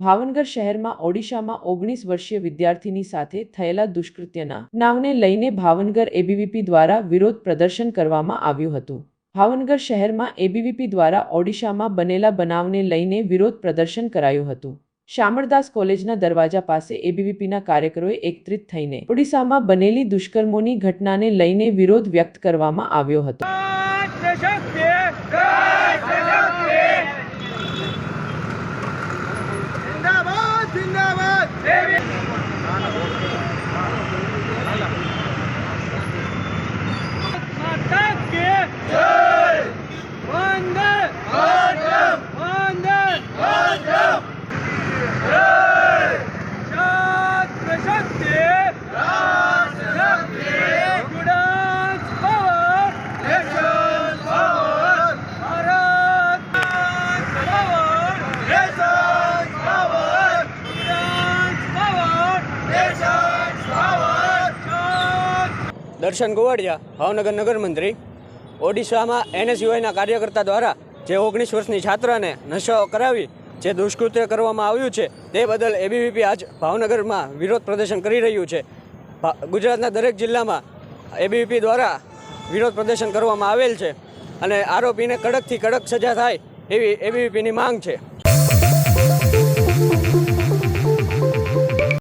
ભાવનગર શહેરમાં ઓડિશામાં ઓગણીસ વર્ષીય વિદ્યાર્થીની સાથે થયેલા દુષ્કૃત્યના નામને લઈને ભાવનગર એબીવીપી દ્વારા વિરોધ પ્રદર્શન કરવામાં આવ્યું હતું. ભાવનગર શહેરમાં એબીવીપી દ્વારા ઓડિશામાં બનેલા બનાવને લઈને વિરોધ પ્રદર્શન કરાયું હતું. શામળદાસ કોલેજના દરવાજા પાસે એબીવીપીના કાર્યકરોએ એકત્રિત થઈને ઓડિશામાં બનેલી દુષ્કર્મોની ઘટનાને લઈને વિરોધ વ્યક્ત કરવામાં આવ્યો હતો. દર્શન ગોવાડિયા, ભાવનગર નગર મંત્રી ઓડિશામાં એનએસયુઆઈના કાર્યકર્તા દ્વારા જે ઓગણીસ વર્ષની છાત્રાને નશો કરાવી, જે દુષ્કૃત્ય કરવામાં આવ્યું છે, તે બદલ એબીવીપી આજ ભાવનગરમાં વિરોધ પ્રદર્શન કરી રહ્યું છે. ગુજરાતના દરેક જિલ્લામાં એબીવીપી દ્વારા વિરોધ પ્રદર્શન કરવામાં આવેલ છે અને આરોપીને કડકથી કડક સજા થાય એવી એબીવીપીની માંગ છે.